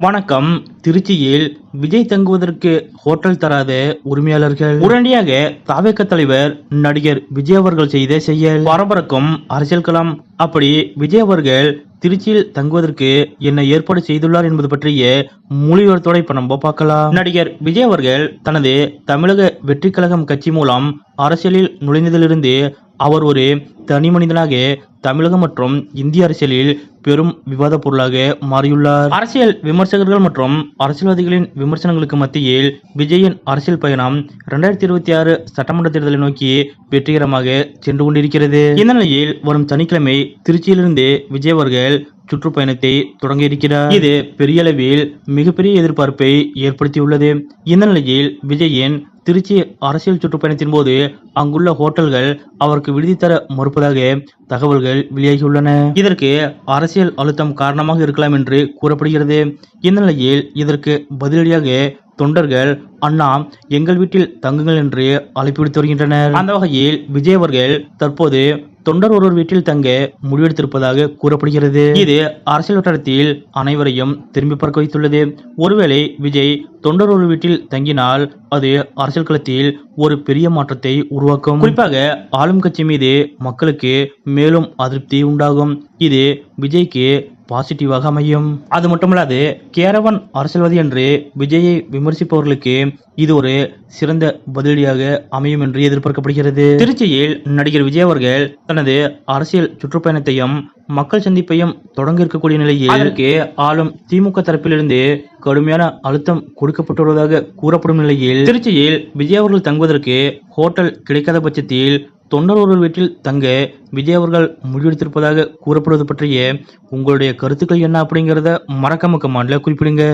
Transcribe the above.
வணக்கம். திருச்சியில் விஜய் தங்குவதற்கு ஹோட்டல் தராத உரிமையாளர்கள். உடனடியாக தாவேக்க தலைவர் நடிகர் விஜய் அவர்கள் செய்த செயல். பரபரக்கும் அரசியல் களம். அப்படி விஜய் அவர்கள் திருச்சியில் தங்குவதற்கு என்ன ஏற்பாடு செய்துள்ளார் என்பது பற்றிய மொழிவரத்தோட இப்ப நம்ம பார்க்கலாம். நடிகர் விஜய் அவர்கள் தனது தமிழக வெற்றி கழகம் கட்சி மூலம் அரசியலில் நுழைந்ததிலிருந்து அவர் ஒரு தனி மனிதனாக தமிழகம் மற்றும் இந்திய அரசியலில் பெரும் விவாத பொருளாக மாறியுள்ளார். அரசியல் விமர்சகர்கள் மற்றும் அரசியல்வாதிகளின் விமர்சனங்களுக்கு மத்தியில் விஜயின் அரசியல் பயணம் இரண்டாயிரத்தி இருபத்தி ஆறு சட்டமன்ற தேர்தலை நோக்கி வெற்றிகரமாக சென்று கொண்டிருக்கிறது. இந்த நிலையில் வரும் சனிக்கிழமை திருச்சியிலிருந்து விஜய் அவர்கள் சுற்றுப்பயணத்தை தொடங்க இருக்கிறார். இது பெரிய அளவில் மிகப்பெரிய எதிர்பார்ப்பை ஏற்படுத்தியுள்ளது. இந்த நிலையில் விஜயின் திருச்சி அரசியல் சுற்றுப்பயணத்தின் போது அங்குள்ள ஹோட்டல்கள் அவருக்கு விடுதி தர மறுப்பதாக தகவல்கள் வெளியாகியுள்ளன. இதற்கு அரசியல் அழுத்தம் காரணமாக இருக்கலாம் என்று கூறப்படுகிறது. இந்த நிலையில் இதற்கு பதிலடியாக தொண்டர்கள் அண்ணா எங்கள் வீட்டில் தங்குங்கள் என்று அழைப்பு விடுத்து வருகின்றனர். அந்த வகையில் விஜய் அவர்கள் தற்போது தொண்டர் ஒருவர் வீட்டில் தங்க முடிவெடுத்திருப்பதாக கூறப்படுகிறது. இது அரசியல் வட்டாரத்தில் அனைவரையும் திரும்பி பார்க்க வைத்துள்ளது. ஒருவேளை விஜய் தொண்டர் ஒரு வீட்டில் தங்கினால் அது அரசியல் களத்தில் ஒரு பெரிய மாற்றத்தை உருவாக்கும். குறிப்பாக ஆளும் கட்சி மீது மக்களுக்கு மேலும் அதிருப்தி உண்டாகும். இது விஜய்க்கு பாசிட்டிவாக அமையும். அது மட்டுமல்லாது கேரவன் அரசியல்வாதி என்று விஜயை விமர்சிப்பவர்களுக்கு இது ஒரு சிறந்த பதிலடியாக அமையும் என்று எதிர்பார்க்கப்படுகிறது. திருச்சியில் நடிகர் விஜய் அவர்கள் தனது அரசியல் சுற்றுப்பயணத்தையும் மக்கள் சந்திப்பையும் தொடங்க இருக்கக்கூடிய நிலையில் அதற்கு ஆளும் திமுக தரப்பிலிருந்து கடுமையான அழுத்தம் கொடுக்கப்பட்டுள்ளதாக கூறப்படும் நிலையில் திருச்சியில் விஜய் அவர்கள் தங்குவதற்கு ஹோட்டல் கிடைக்காத பட்சத்தில் தொண்டர் ஒருவர் வீட்டில் தங்க விஜய் அவர்கள் முடிவெடுத்திருப்பதாக கூறப்படுவது பற்றிய உங்களுடைய கருத்துக்கள் என்ன அப்படிங்கிறத மறக்காம கமாண்டில் குறிப்பிடுங்க.